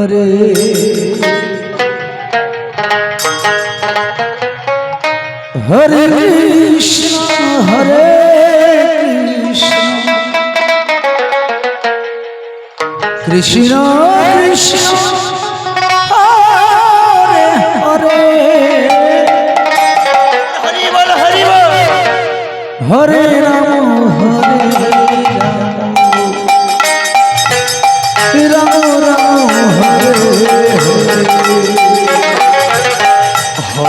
Hare Hare Krishna হরে Krishna. Krishna Krishna, Hare Hare. Hari বল Hari বল হরে Ram, হরে।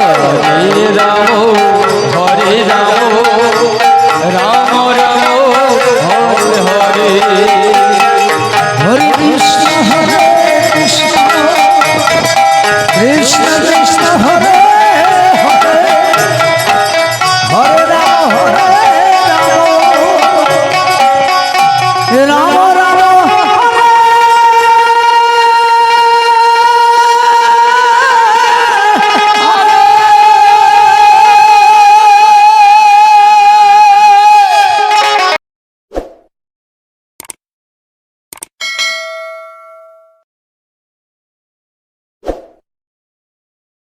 হরে Ram হরে Ram